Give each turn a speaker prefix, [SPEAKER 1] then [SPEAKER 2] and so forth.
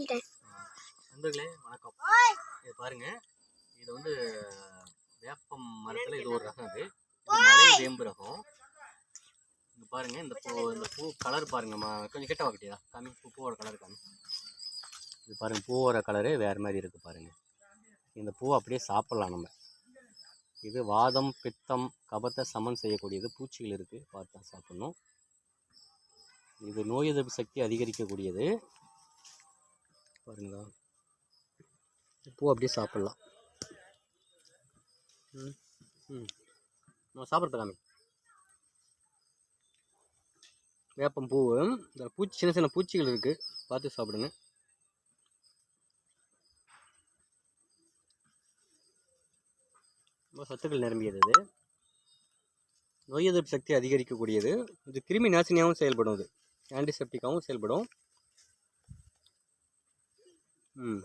[SPEAKER 1] நண்பர்களே வணக்கம். இது பாருங்க. இது வந்து வேப்பம் மரத்துல இது ஒரு ரகம் இது மலை வேம்பு ரகம். இங்க பாருங்க இந்த பூ இந்த பூ கலர் பாருங்க கொஞ்சம் கிட்ட வாக்கிட்டியா காமி பூ பூவோட கலர் காமி. இது பாருங்க பூவோட கலரு வேற மாதிரி இருக்கு பாருங்க. இந்த பூவை அப்படியே சாப்பிடலாம் நம்ம. இது வாதம் பித்தம் கபத்தை சமன் செய்யக்கூடியது பூச்சிகள் இருக்கு. பார்த்து சாப்பிடணும். இது நோய் எதிர்ப்பு சக்தி அதிகரிக்கக்கூடியது. பாருங்களா. பூ அப்படியே சாப்பிட்லாம். ம் ம். நம்ம சாப்பிட்றது காமி. வேப்பம் பூ இதில் பூச்சி சின்ன சின்ன பூச்சிகள் இருக்குது பார்த்து சாப்பிடுங்க. ரொம்ப சத்துக்கள் நிரம்பியது இது. நோய் எதிர்ப்பு சக்தி அதிகரிக்கக்கூடியது. இது கிருமி நாசினியாகவும் செயல்படும் இது. ஆன்டிசெப்டிக்காகவும் செயல்படும். ம்